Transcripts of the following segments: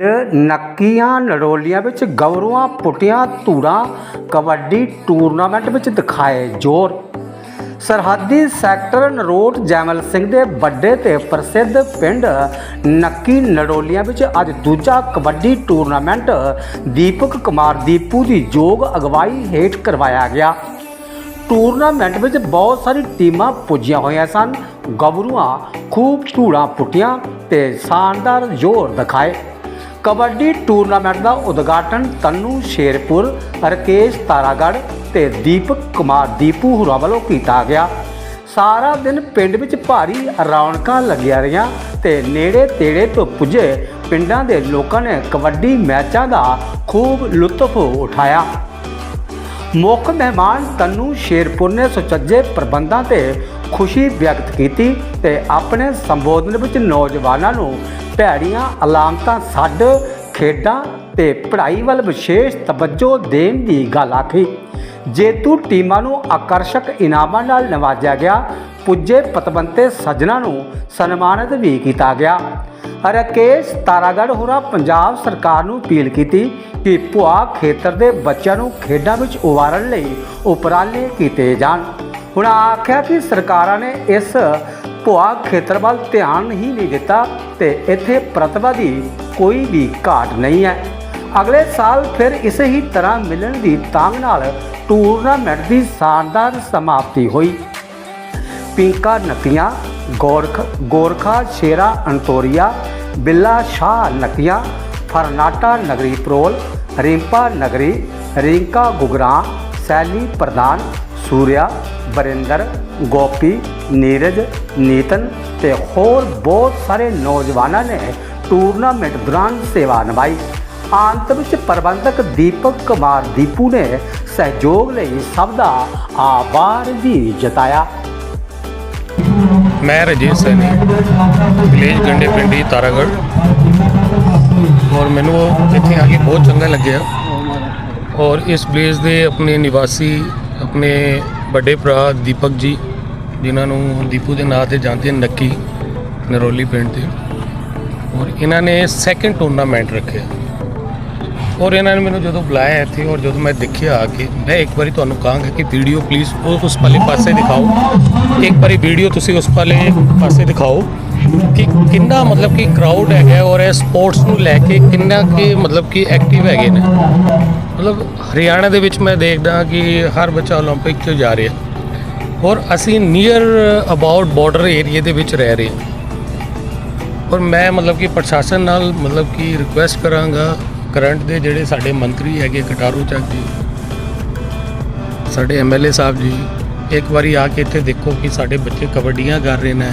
ਨੱਕੀਆਂ ਨਰੋਲੀਆਂ ਵਿੱਚ ਗਵਰੂਆਂ ਪੁੱਟੀਆਂ, ਧੂੜਾਂ, ਕਬੱਡੀ ਟੂਰਨਾਮੈਂਟ ਵਿੱਚ ਦਿਖਾਏ ਜ਼ੋਰ। ਸਰਹੱਦੀ ਸੈਕਟਰ ਨਰੋਟ ਜੈਮਲ ਸਿੰਘ ਦੇ ਵੱਡੇ ਤੇ ਪ੍ਰਸਿੱਧ ਪਿੰਡ ਨੱਕੀ ਨਰੋਲੀਆਂ ਵਿੱਚ ਅੱਜ ਦੂਜਾ ਕਬੱਡੀ ਟੂਰਨਾਮੈਂਟ ਦੀਪਕ ਕੁਮਾਰ ਦੀਪੂ ਦੀ ਯੋਗ ਅਗਵਾਈ ਹੇਠ ਕਰਵਾਇਆ ਗਿਆ। ਟੂਰਨਾਮੈਂਟ ਵਿੱਚ ਬਹੁਤ ਸਾਰੀ ਟੀਮਾਂ ਪੁੱਜੀਆਂ ਹੋਈਆਂ ਸਨ। ਗਬਰੂਆਂ ਖੂਬ ਧੂੜਾਂ ਪੁੱਟੀਆਂ ਤੇ ਸ਼ਾਨਦਾਰ ਜ਼ੋਰ ਦਿਖਾਏ। ਕਬੱਡੀ ਟੂਰਨਾਮੈਂਟ ਦਾ ਉਦਘਾਟਨ ਤੰਨੂ ਸ਼ੇਰਪੁਰ ਰਕੇਸ਼ ਤਾਰਾਗੜ੍ਹ ਤੇ ਦੀਪਕ ਕੁਮਾਰ ਦੀਪੂ ਹੁਰਾਂ ਵੱਲੋਂ ਕੀਤਾ ਗਿਆ। ਸਾਰਾ ਦਿਨ ਪਿੰਡ ਵਿੱਚ ਭਾਰੀ ਰੌਣਕਾਂ ਲੱਗੀਆਂ ਰਹੀਆਂ ਤੇ ਨੇੜੇ ਤੇੜੇ ਤੋਂ ਪੁੱਜੇ ਪਿੰਡਾਂ ਦੇ ਲੋਕਾਂ ਨੇ ਕਬੱਡੀ ਮੈਚਾਂ ਦਾ ਖੂਬ ਲੁਤਫ ਉਠਾਇਆ। ਮੁੱਖ ਮਹਿਮਾਨ ਤਨੂ ਸ਼ੇਰਪੁਰ ਨੇ ਸੁਚੱਜੇ ਪ੍ਰਬੰਧਾਂ ਤੇ ਖੁਸ਼ੀ ਵਿਅਕਤ ਕੀਤੀ ਤੇ ਆਪਣੇ ਸੰਬੋਧਨ ਵਿੱਚ ਨੌਜਵਾਨਾਂ ਨੂੰ ਭੈੜੀਆਂ ਅਲਾਮਤਾਂ ਛੱਡ ਖੇਡਾਂ ਤੇ ਪੜ੍ਹਾਈ ਵੱਲ ਵਿਸ਼ੇਸ਼ ਤਵੱਜੋ ਦੇਣ ਦੀ ਗੱਲ ਆਖੀ। ਜੇਤੂ ਟੀਮਾਂ ਨੂੰ ਆਕਰਸ਼ਕ ਇਨਾਮਾਂ ਨਾਲ ਨਵਾਜਿਆ ਗਿਆ। ਪੁੱਜੇ ਪਤਵੰਤੇ ਸੱਜਣਾ ਨੂੰ ਸਨਮਾਨਿਤ ਵੀ ਕੀਤਾ ਗਿਆ। ਰਕੇਸ਼ ਤਾਰਾਗੜ੍ਹ ਹੋਰਾ ਪੰਜਾਬ ਸਰਕਾਰ ਨੂੰ ਅਪੀਲ ਕੀਤੀ ਕਿ ਭੁਆ ਖੇਤਰ ਦੇ ਬੱਚਿਆਂ ਨੂੰ ਖੇਡਾਂ ਵਿੱਚ ਉਵਾਰਨ ਲਈ ਉਪਰਾਲੇ ਕੀਤੇ ਜਾਣ। ਹੁਣ ਆਖਿਆ ਕਿ ਸਰਕਾਰਾਂ ਨੇ ਇਸ ਭੁਆ ਖੇਤਰ ਵੱਲ ਧਿਆਨ ਹੀ ਨਹੀਂ ਦਿੱਤਾ ਤੇ ਇੱਥੇ ਪ੍ਰਤਿਭਾ ਦੀ ਕੋਈ ਵੀ ਘਾਟ ਨਹੀਂ ਹੈ। ਅਗਲੇ ਸਾਲ ਫਿਰ ਇਸੇ ਹੀ ਤਰ੍ਹਾਂ ਮਿਲਣ ਦੀ ਤਾਂਗ ਨਾਲ ਟੂਰਨਾਮੈਂਟ ਦੀ ਸ਼ਾਨਦਾਰ ਸਮਾਪਤੀ ਹੋਈ। ਪਿੰਕਾ ਨਕੀਆਂ, ਗੋਰਖ ਗੋਰਖਾ, ਸ਼ੇਰਾ ਅੰਤੋਰੀਆ ਬਿੱਲਾ, ਸ਼ਾਹ ਨਕੀਆਂ, ਫਰਨਾਟਾ ਨਗਰੀ ਪ੍ਰੋਲ, ਰਿੰਪਾ ਨਗਰੀ, ਰਿੰਕਾ ਗੁਗਰਾਂ, ਸੈਲੀ ਪ੍ਰਧਾਨ, ਸੂਰਿਆ ਬਰਿੰਦਰ ਗੋਪੀ, ਨੀਰਜ, ਨੀਤਨ ਤੇ ਹੋਰ ਬਹੁਤ ਸਾਰੇ ਨੌਜਵਾਨਾਂ ਨੇ ਟੂਰਨਾਮੈਂਟ ਦੌਰਾਨ ਸੇਵਾ ਨਿਭਾਈ। ਅੰਤ ਵਿੱਚ ਪ੍ਰਬੰਧਕ ਦੀਪਕ ਕੁਮਾਰ ਦੀਪੂ ਨੇ ਸਹਿਯੋਗ ਲਈ ਸਭ ਦਾ ਆਭਾਰ ਵੀ ਜਤਾਇਆ। ਮੈਂ ਰਜੀਤ ਸੈਣੀ, ਵਿਲੇਜ ਗੰਡੇ ਪਿੰਡੀ ਤਾਰਾਗੜ੍ਹ। ਔਰ ਮੈਨੂੰ ਇੱਥੇ ਆ ਕੇ ਬਹੁਤ ਚੰਗਾ ਲੱਗਿਆ। ਔਰ ਇਸ ਵਿਲੇਜ ਦੇ ਆਪਣੇ ਨਿਵਾਸੀ, ਆਪਣੇ ਵੱਡੇ ਭਰਾ ਦੀਪਕ ਜੀ, ਜਿਨ੍ਹਾਂ ਨੂੰ ਦੀਪੂ ਦੇ ਨਾਂ ਤੇ ਜਾਣਦੇ ਹਨ ਨੱਕੀ, ਨਰੋਲੀ ਪਿੰਡ ਦੇ। ਔਰ ਇਹਨਾਂ ਨੇ ਸੈਕੰਡ ਟੂਰਨਾਮੈਂਟ ਰੱਖਿਆ। ਔਰ ਇਹਨਾਂ ਨੇ ਮੈਨੂੰ ਜਦੋਂ ਬੁਲਾਇਆ ਇੱਥੇ ਔਰ ਜਦੋਂ ਮੈਂ ਦੇਖਿਆ ਆ ਕੇ ਮੈਂ ਇੱਕ ਵਾਰੀ ਤੁਹਾਨੂੰ ਕਹਾਂਗਾ ਕਿ ਵੀਡੀਓ ਪਲੀਜ਼ ਉਹ ਉਸ ਵਾਲੇ ਪਾਸੇ ਦਿਖਾਓ ਇੱਕ ਵਾਰੀ ਵੀਡੀਓ ਤੁਸੀਂ ਉਸ ਵਾਲੇ ਪਾਸੇ ਦਿਖਾਓ ਕਿ ਕਿੰਨਾ ਮਤਲਬ ਕਿ ਕਰਾਊਡ ਹੈਗਾ ਔਰ ਇਹ ਸਪੋਰਟਸ ਨੂੰ ਲੈ ਕੇ ਕਿੰਨਾ ਕਿ ਮਤਲਬ ਕਿ ਐਕਟਿਵ ਹੈਗੇ ਨੇ ਮਤਲਬ ਹਰਿਆਣਾ ਦੇ ਵਿੱਚ ਮੈਂ ਦੇਖਦਾ ਕਿ ਹਰ ਬੱਚਾ 올림픽 'ਚ ਜਾ ਰਿਹਾ ਔਰ ਅਸੀਂ ਨੀਅਰ ਅਬਾਊਟ ਬਾਰਡਰ ਏਰੀਆ ਦੇ ਵਿੱਚ ਰਹਿ ਰਹੇ ਹਾਂ ਔਰ ਮੈਂ ਮਤਲਬ ਕਿ ਪ੍ਰਸ਼ਾਸਨ ਨਾਲ ਮਤਲਬ ਕਿ ਰਿਕੁਐਸਟ ਕਰਾਂਗਾ ਕਰੰਟ ਦੇ ਜਿਹੜੇ ਸਾਡੇ ਮੰਤਰੀ ਹੈਗੇ ਕਟਾਰੂ ਚੱਕ ਜੀ, ਸਾਡੇ ਐਮਐਲਏ ਸਾਹਿਬ ਜੀ, ਇੱਕ ਵਾਰੀ ਆ ਕੇ ਇੱਥੇ ਦੇਖੋ ਕਿ ਸਾਡੇ ਬੱਚੇ ਕਬੱਡੀਆਂ ਕਰ ਰਹੇ ਨੇ,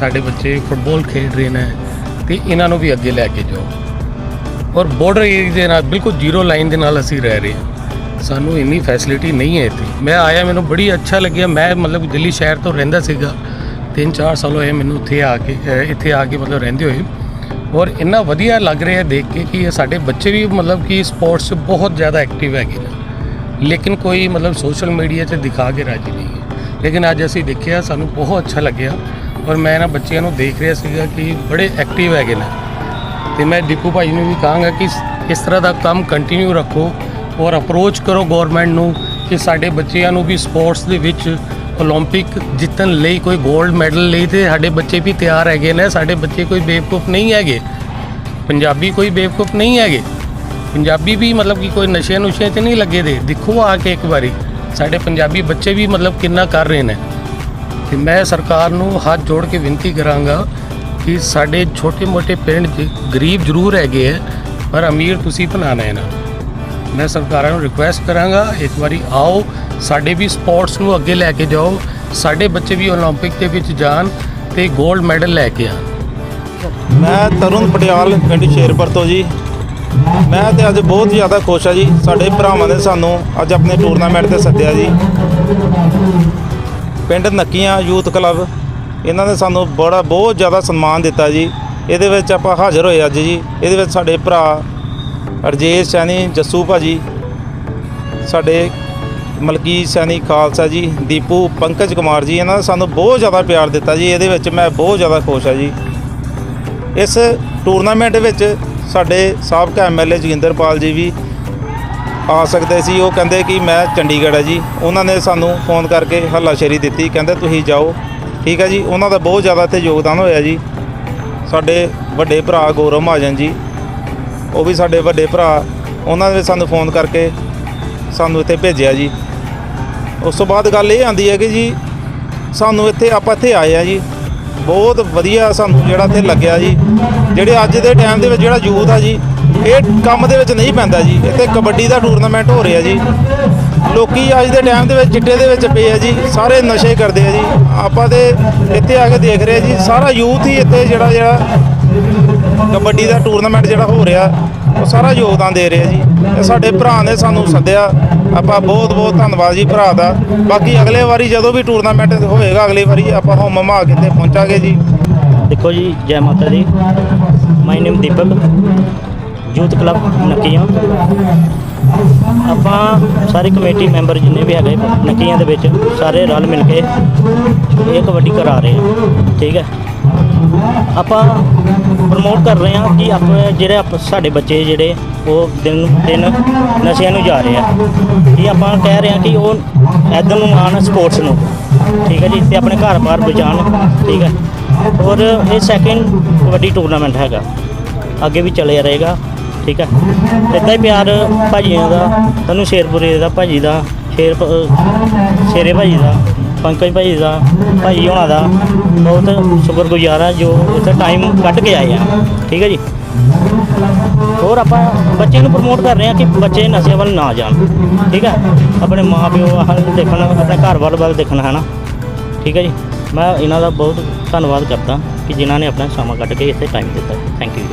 ਸਾਡੇ ਬੱਚੇ ਫੁੱਟਬਾਲ ਖੇਡ ਰਹੇ ਨੇ, ਤੇ ਇਹਨਾਂ ਨੂੰ ਵੀ ਅੱਗੇ ਲੈ ਕੇ ਜਾਓ। ਔਰ ਬਾਰਡਰ ਏਰੀਆ ਦੇ ਨਾਲ, ਬਿਲਕੁਲ ਜ਼ੀਰੋ ਲਾਈਨ ਦੇ ਨਾਲ ਅਸੀਂ ਰਹਿ ਰਹੇ ਹਾਂ। ਸਾਨੂੰ ਇੰਨੀ ਫੈਸਿਲਿਟੀ ਨਹੀਂ ਹੈ ਇੱਥੇ। ਮੈਂ ਆਇਆ, ਮੈਨੂੰ ਬੜੀ ਅੱਛਾ ਲੱਗਿਆ। ਮੈਂ ਮਤਲਬ ਦਿੱਲੀ ਸ਼ਹਿਰ ਤੋਂ ਰਹਿੰਦਾ ਸੀਗਾ 3-4 ਸਾਲ ਹੋਏ ਮੈਨੂੰ ਇੱਥੇ ਆ ਕੇ ਇੱਥੇ ਆ ਕੇ ਮਤਲਬ ਰਹਿੰਦੇ ਹੋਏ। ਔਰ ਇੰਨਾ ਵਧੀਆ ਲੱਗ ਰਿਹਾ ਦੇਖ ਕੇ ਕਿ ਇਹ ਸਾਡੇ ਬੱਚੇ ਵੀ ਮਤਲਬ ਕਿ ਸਪੋਰਟਸ 'ਚ ਬਹੁਤ ਜ਼ਿਆਦਾ ਐਕਟਿਵ ਹੈਗੇ ਨੇ। ਲੇਕਿਨ ਕੋਈ ਮਤਲਬ ਸੋਸ਼ਲ ਮੀਡੀਆ 'ਤੇ ਦਿਖਾ ਕੇ ਰਾਜੀ ਨਹੀਂ ਹੈ। ਲੇਕਿਨ ਅੱਜ ਅਸੀਂ ਦੇਖਿਆ, ਸਾਨੂੰ ਬਹੁਤ ਅੱਛਾ ਲੱਗਿਆ ਔਰ ਮੈਂ ਇਹਨਾਂ ਬੱਚਿਆਂ ਨੂੰ ਦੇਖ ਰਿਹਾ ਸੀਗਾ ਕਿ ਬੜੇ ਐਕਟਿਵ ਹੈਗੇ ਨੇ। ਤੇ ਮੈਂ ਦੀਪੂ ਭਾਈ ਨੂੰ ਵੀ ਕਹਾਂਗਾ ਕਿ ਇਸ ਤਰ੍ਹਾਂ ਦਾ ਕੰਮ ਕੰਟੀਨਿਊ ਰੱਖੋ ਔਰ ਅਪਰੋਚ ਕਰੋ ਗਵਰਨਮੈਂਟ ਨੂੰ ਕਿ ਸਾਡੇ ਬੱਚਿਆਂ ਨੂੰ ਵੀ ਸਪੋਰਟਸ ਦੇ ਵਿੱਚ ਓਲੰਪਿਕ ਜਿੱਤਣ ਲਈ ਕੋਈ 골ਡ ਮੈਡਲ ਲਈ ਤੇ ਸਾਡੇ ਬੱਚੇ ਵੀ ਤਿਆਰ ਹੈਗੇ ਨੇ, ਸਾਡੇ ਬੱਚੇ ਕੋਈ ਬੇਵਕੂਫ ਨਹੀਂ ਹੈਗੇ। ਪੰਜਾਬੀ ਕੋਈ ਬੇਵਕੂਫ ਨਹੀਂ ਹੈਗੇ। ਪੰਜਾਬੀ ਵੀ ਮਤਲਬ ਕਿ ਕੋਈ ਨਸ਼ੇ ਨੁਸ਼ੇ 'ਤੇ ਨਹੀਂ ਲੱਗੇ ਦੇ। ਦੇਖੋ ਆ ਕੇ ਇੱਕ ਵਾਰੀ, ਸਾਡੇ ਪੰਜਾਬੀ ਬੱਚੇ ਵੀ ਮਤਲਬ ਕਿੰਨਾ ਕਰ ਰਹੇ ਨੇ। ਤੇ ਮੈਂ ਸਰਕਾਰ ਨੂੰ ਹੱਥ ਜੋੜ ਕੇ ਬੇਨਤੀ ਕਰਾਂਗਾ ਕਿ ਸਾਡੇ ਛੋਟੇ-ਮੋਟੇ ਪਿੰਡ ਗਰੀਬ ਜ਼ਰੂਰ ਹੈਗੇ ਆ, ਪਰ ਅਮੀਰ ਤੁਸੀਂ ਬਣਾਣਾ ਹੈ ਨਾ। ਮੈਂ ਸਰਕਾਰਾਂ ਨੂੰ ਰਿਕੁਐਸਟ ਕਰਾਂਗਾ, ਇੱਕ ਵਾਰੀ ਆਓ, ਸਾਡੇ ਵੀ ਸਪੋਰਟਸ ਨੂੰ ਅੱਗੇ ਲੈ ਕੇ ਜਾਓ, ਸਾਡੇ ਬੱਚੇ ਵੀ 올림픽 ਦੇ ਵਿੱਚ ਜਾਣ ਤੇ 골ਡ ਮੈਡਲ ਲੈ ਕੇ ਆਣ। ਮੈਂ ਤਰੁਣ ਪਟਿਆਲ ਪਿੰਡ ਸ਼ੇਰਪੁਰ ਤੋਂ ਜੀ। ਮੈਂ ਤੇ ਅੱਜ ਬਹੁਤ ਜ਼ਿਆਦਾ ਖੁਸ਼ ਆ ਜੀ, ਸਾਡੇ ਭਰਾਵਾਂ ਨੇ ਸਾਨੂੰ ਅੱਜ ਆਪਣੇ ਟੂਰਨਾਮੈਂਟ ਤੇ ਸੱਦਿਆ ਜੀ। ਪਿੰਡ ਨੱਕੀਆਂ ਯੂਥ ਕਲੱਬ, ਇਹਨਾਂ ਨੇ ਸਾਨੂੰ ਬੜਾ, ਬਹੁਤ ਜ਼ਿਆਦਾ ਸਨਮਾਨ ਦਿੱਤਾ ਜੀ। ਇਹਦੇ ਵਿੱਚ ਆਪਾਂ ਹਾਜ਼ਰ ਹੋਏ ਅੱਜ ਜੀ। ਇਹਦੇ ਵਿੱਚ ਸਾਡੇ ਭਰਾ ਅਰਜੇਸ਼ ਸੈਣੀ, ਜੱਸੂ ਭਾਜੀ, ਸਾਡੇ ਮਲਕੀਤ ਸੈਣੀ ਖਾਲਸਾ ਜੀ, ਦੀਪੂ, ਪੰਕਜ ਕੁਮਾਰ ਜੀ, ਇਹਨਾਂ ਨੇ ਸਾਨੂੰ ਬਹੁਤ ਜ਼ਿਆਦਾ ਪਿਆਰ ਦਿੱਤਾ ਜੀ, ਇਹਦੇ ਵਿੱਚ ਮੈਂ ਬਹੁਤ ਜ਼ਿਆਦਾ ਖੁਸ਼ ਹਾਂ ਜੀ। ਇਸ ਟੂਰਨਾਮੈਂਟ ਵਿੱਚ ਸਾਡੇ ਸਾਬਕਾ ਐਮਐਲਏ ਜੋਗਿੰਦਰਪਾਲ ਜੀ ਵੀ ਆ ਸਕਦੇ ਸੀ, ਉਹ ਕਹਿੰਦੇ ਕਿ ਮੈਂ ਚੰਡੀਗੜ੍ਹ ਹੈ ਜੀ। ਉਹਨਾਂ ਨੇ ਸਾਨੂੰ ਫੋਨ ਕਰਕੇ ਹੱਲਾਸ਼ੇਰੀ ਦਿੱਤੀ, ਕਹਿੰਦੇ ਤੁਸੀਂ ਜਾਓ, ਠੀਕ ਹੈ ਜੀ। ਉਹਨਾਂ ਦਾ ਬਹੁਤ ਜ਼ਿਆਦਾ ਇੱਥੇ ਯੋਗਦਾਨ ਹੋਇਆ ਜੀ। ਸਾਡੇ ਵੱਡੇ ਭਰਾ ਗੌਰਵ ਮਹਾਜਨ ਜੀ ਉਹ ਵੀ ਸਾਡੇ ਵੱਡੇ ਭਰਾ, ਉਹਨਾਂ ਨੇ ਸਾਨੂੰ ਫੋਨ ਕਰਕੇ ਸਾਨੂੰ ਇੱਥੇ ਭੇਜਿਆ ਜੀ। ਉਸ ਤੋਂ ਬਾਅਦ ਗੱਲ ਇਹ ਆਂਦੀ ਹੈ ਕਿ ਜੀ, ਸਾਨੂੰ ਇੱਥੇ ਆਪਾਂ ਇੱਥੇ ਆਏ ਆ ਜੀ। ਬਹੁਤ ਵਧੀਆ ਸਾਨੂੰ ਜਿਹੜਾ ਇੱਥੇ ਲੱਗਿਆ ਜੀ। ਜਿਹੜੇ ਅੱਜ ਦੇ ਟਾਈਮ ਦੇ ਵਿੱਚ ਜਿਹੜਾ ਯੂਥ ਆ ਜੀ, ਇਹ ਕੰਮ ਦੇ ਵਿੱਚ ਨਹੀਂ ਪੈਂਦਾ ਜੀ। ਇੱਥੇ ਕਬੱਡੀ ਦਾ ਟੂਰਨਾਮੈਂਟ ਹੋ ਰਿਹਾ ਜੀ। ਲੋਕੀ ਅੱਜ ਦੇ ਟਾਈਮ ਦੇ ਵਿੱਚ, ਚਿੱਟੇ ਦੇ ਵਿੱਚ ਪਏ ਆ ਜੀ। ਸਾਰੇ ਨਸ਼ੇ ਕਰਦੇ ਆ ਜੀ। ਆਪਾਂ ਤੇ ਇੱਥੇ ਆ ਕੇ ਦੇਖ ਰਹੇ ਜੀ। ਸਾਰਾ ਯੂਥ ਹੀ ਇੱਥੇ ਜਿਹੜਾ ਜਿਹੜਾ ਕਬੱਡੀ ਦਾ ਟੂਰਨਾਮੈਂਟ ਜਿਹੜਾ ਹੋ ਰਿਹਾ, ਉਹ ਸਾਰਾ ਯੋਗਦਾਨ ਦੇ ਰਿਹਾ ਜੀ। ਇਹ ਸਾਡੇ ਭਰਾ ਨੇ ਸਾਨੂੰ ਸੱਦਿਆ, ਆਪਾਂ ਬਹੁਤ ਬਹੁਤ ਧੰਨਵਾਦ ਜੀ ਭਰਾ ਦਾ। ਬਾਕੀ ਅਗਲੇ ਵਾਰੀ ਜਦੋਂ ਵੀ ਟੂਰਨਾਮੈਂਟ ਹੋਏਗਾ, ਅਗਲੀ ਵਾਰੀ ਆਪਾਂ ਹੋਮ ਮਮਾ ਕੇ ਤੇ ਪਹੁੰਚਾਂਗੇ ਜੀ। ਦੇਖੋ ਜੀ, ਜੈ ਮਾਤਾ ਦੀ। ਮਾਈ ਨੇਮ ਦੀਪਕ। Youth club ਨਕੀਆਂ। ਆਪਾਂ ਸਾਰੇ ਕਮੇਟੀ ਮੈਂਬਰ ਜਿੰਨੇ ਵੀ ਹੈਗੇ, ਨਕੀਆਂ ਦੇ ਵਿੱਚ ਸਾਰੇ ਰਲ ਮਿਲ ਕੇ ਇਹ ਕਬੱਡੀ ਕਰਾ ਰਹੇ ਹਾਂ। ਠੀਕ ਹੈ। ਆਪਾਂ ਪ੍ਰਮੋਟ ਕਰ ਰਹੇ ਹਾਂ ਕਿ ਆਪਣੇ ਜਿਹੜੇ ਆਪ- ਸਾਡੇ ਬੱਚੇ ਜਿਹੜੇ, ਉਹ ਦਿਨ ਦਿਨ ਨਸ਼ਿਆਂ ਨੂੰ ਜਾ ਰਹੇ ਆ। ਇਹ ਆਪਾਂ ਕਹਿ ਰਹੇ ਹਾਂ ਕਿ ਉਹ ਇੱਧਰ ਨੂੰ ਆਉਣ ਸਪੋਰਟਸ ਨੂੰ। ਠੀਕ ਹੈ ਜੀ, ਤੇ ਆਪਣੇ ਘਰ-ਬਾਰ ਬਚਾਉਣ। ਠੀਕ ਹੈ। ਔਰ ਇਹ ਸੈਕਿੰਡ ਕਬੱਡੀ ਟੂਰਨਾਮੈਂਟ ਹੈਗਾ। ਅੱਗੇ ਵੀ ਚੱਲਿਆ ਰਹੇਗਾ। ਠੀਕ ਹੈ। ਇੱਦਾਂ ਹੀ ਪਿਆਰ ਭਾਜੀਆਂ ਦਾ, ਤੈਨੂੰ ਸ਼ੇਰਪੁਰੇ ਦਾ, ਭਾਜੀ ਦਾ, ਸ਼ੇਰ ਪ- ਸ਼ੇਰੇ ਭਾਜੀ ਦਾ। ਪੰਕਜ ਭਾਈ ਦਾ, ਭਾਈ ਹੋਣਾ ਦਾ, ਬਹੁਤ ਸ਼ੁਕਰਗੁਜ਼ਾਰ ਆ ਜੋ ਇੱਥੇ ਟਾਈਮ ਕੱਢ ਕੇ ਆਏ ਆ। ਠੀਕ ਹੈ ਜੀ? ਹੋਰ ਆਪਾਂ ਬੱਚਿਆਂ ਨੂੰ ਪ੍ਰਮੋਟ ਕਰ ਰਹੇ ਹਾਂ ਕਿ ਬੱਚੇ ਨਸ਼ੇ ਵੱਲ ਨਾ ਜਾਣ। ਠੀਕ ਹੈ ਆਪਣੇ ਮਾਪਿਓ ਵੱਲ ਦੇਖਣ, ਆਪਣੇ ਘਰ ਵੱਲ ਵੱਲ ਦੇਖਣਾ ਹੈ ਨਾ ਠੀਕ ਹੈ ਜੀ? ਮੈਂ ਇਹਨਾਂ ਦਾ ਬਹੁਤ ਧੰਨਵਾਦ ਕਰਦਾ ਕਿ ਜਿਨ੍ਹਾਂ ਨੇ ਆਪਣਾ ਸਮਾਂ ਕੱਢ ਕੇ ਇੱਥੇ ਟਾਈਮ ਦਿੱਤਾ। Thank you